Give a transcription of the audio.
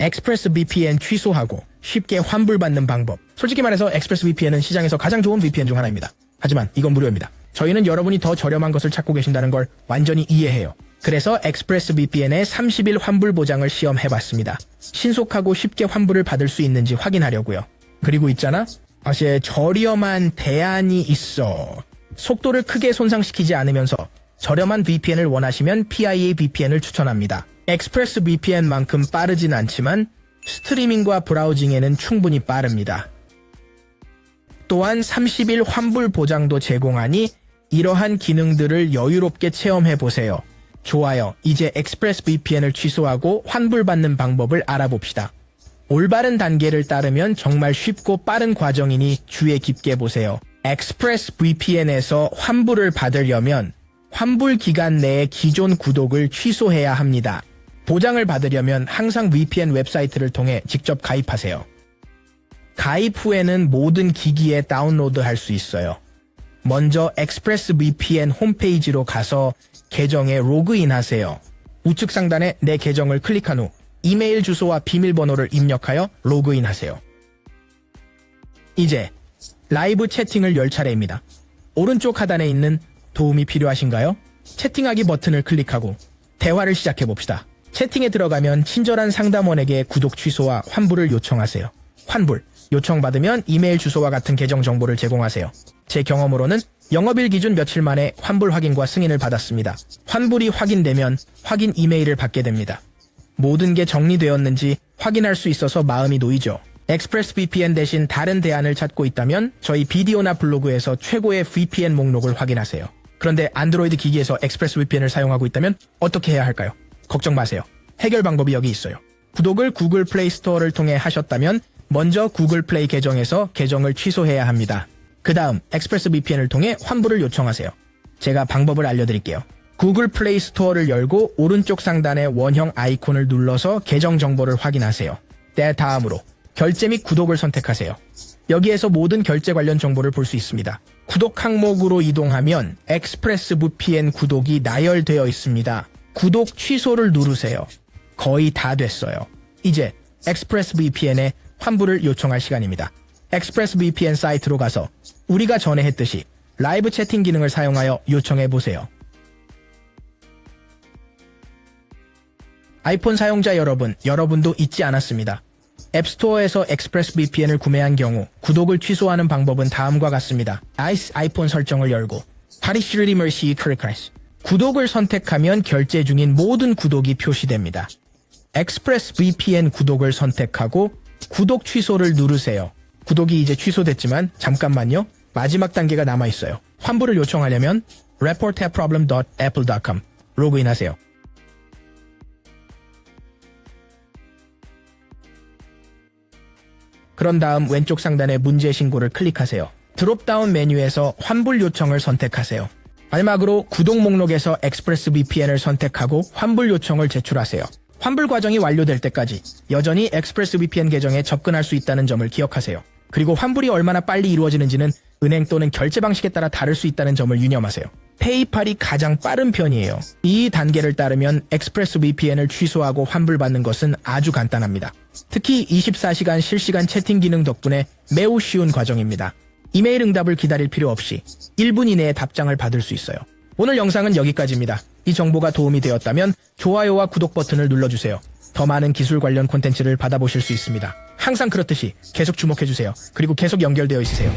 ExpressVPN 취소하고 쉽게 환불받는 방법. 솔직히 말해서 ExpressVPN은 시장에서 가장 좋은 VPN 중 하나입니다. 하지만 이건 무료입니다. 저희는 여러분이 더 저렴한 것을 찾고 계신다는 걸 완전히 이해해요. 그래서 ExpressVPN의 30일 환불 보장을 시험해봤습니다. 신속하고 쉽게 환불을 받을 수 있는지 확인하려고요. 그리고 있잖아? 사실 저렴한 대안이 있어. 속도를 크게 손상시키지 않으면서 저렴한 VPN을 원하시면 PIA VPN을 추천합니다. 엑스프레스 VPN만큼 빠르진 않지만 스트리밍과 브라우징에는 충분히 빠릅니다. 또한 30일 환불 보장도 제공하니 이러한 기능들을 여유롭게 체험해 보세요. 좋아요. 이제 엑스프레스 VPN을 취소하고 환불받는 방법을 알아봅시다. 올바른 단계를 따르면 정말 쉽고 빠른 과정이니 주의 깊게 보세요. 엑스프레스 VPN에서 환불을 받으려면 환불 기간 내에 기존 구독을 취소해야 합니다. 보장을 받으려면 항상 VPN 웹사이트를 통해 직접 가입하세요. 가입 후에는 모든 기기에 다운로드 할 수 있어요. 먼저 엑스프레스 VPN 홈페이지로 가서 계정에 로그인 하세요. 우측 상단에 내 계정을 클릭한 후 이메일 주소와 비밀번호를 입력하여 로그인 하세요. 이제 라이브 채팅을 열 차례입니다. 오른쪽 하단에 있는 도움이 필요하신가요? 채팅하기 버튼을 클릭하고 대화를 시작해 봅시다. 채팅에 들어가면 친절한 상담원에게 구독 취소와 환불을 요청하세요. 환불, 요청받으면 이메일 주소와 같은 계정 정보를 제공하세요. 제 경험으로는 영업일 기준 며칠 만에 환불 확인과 승인을 받았습니다. 환불이 확인되면 확인 이메일을 받게 됩니다. 모든 게 정리되었는지 확인할 수 있어서 마음이 놓이죠. 엑스프레스 VPN 대신 다른 대안을 찾고 있다면 저희 비디오나 블로그에서 최고의 VPN 목록을 확인하세요. 그런데 안드로이드 기기에서 엑스프레스 VPN을 사용하고 있다면 어떻게 해야 할까요? 걱정 마세요. 해결 방법이 여기 있어요. 구독을 구글 플레이 스토어를 통해 하셨다면 먼저 구글 플레이 계정에서 계정을 취소해야 합니다. 그 다음 엑스프레스 VPN을 통해 환불을 요청하세요. 제가 방법을 알려드릴게요. 구글 플레이 스토어를 열고 오른쪽 상단의 원형 아이콘을 눌러서 계정 정보를 확인하세요. 때 다음으로 결제 및 구독을 선택하세요. 여기에서 모든 결제 관련 정보를 볼 수 있습니다. 구독 항목으로 이동하면 엑스프레스 VPN 구독이 나열되어 있습니다. 구독 취소를 누르세요. 거의 다 됐어요. 이제 엑스프레스 VPN에 환불을 요청할 시간입니다. 엑스프레스 VPN 사이트로 가서 우리가 전에 했듯이 라이브 채팅 기능을 사용하여 요청해 보세요. 아이폰 사용자 여러분, 여러분도 잊지 않았습니다. 앱스토어에서 엑스프레스 VPN을 구매한 경우 구독을 취소하는 방법은 다음과 같습니다. 아이스 아이폰 설정을 열고 파리시리 머시 크리크레스 구독을 선택하면 결제 중인 모든 구독이 표시됩니다. 엑스프레스 VPN 구독을 선택하고 구독 취소를 누르세요. 구독이 이제 취소됐지만 잠깐만요. 마지막 단계가 남아 있어요. 환불을 요청하려면 reportaproblem.apple.com 로그인하세요. 그런 다음 왼쪽 상단의 문제 신고를 클릭하세요. 드롭다운 메뉴에서 환불 요청을 선택하세요. 마지막으로 구독 목록에서 엑스프레스 VPN을 선택하고 환불 요청을 제출하세요. 환불 과정이 완료될 때까지 여전히 엑스프레스 VPN 계정에 접근할 수 있다는 점을 기억하세요. 그리고 환불이 얼마나 빨리 이루어지는지는 은행 또는 결제 방식에 따라 다를 수 있다는 점을 유념하세요. 페이팔이 가장 빠른 편이에요. 이 단계를 따르면 엑스프레스 VPN을 취소하고 환불받는 것은 아주 간단합니다. 특히 24시간 실시간 채팅 기능 덕분에 매우 쉬운 과정입니다. 이메일 응답을 기다릴 필요 없이 1분 이내에 답장을 받을 수 있어요. 오늘 영상은 여기까지입니다. 이 정보가 도움이 되었다면 좋아요와 구독 버튼을 눌러주세요. 더 많은 기술 관련 콘텐츠를 받아보실 수 있습니다. 항상 그렇듯이 계속 주목해주세요. 그리고 계속 연결되어 있으세요.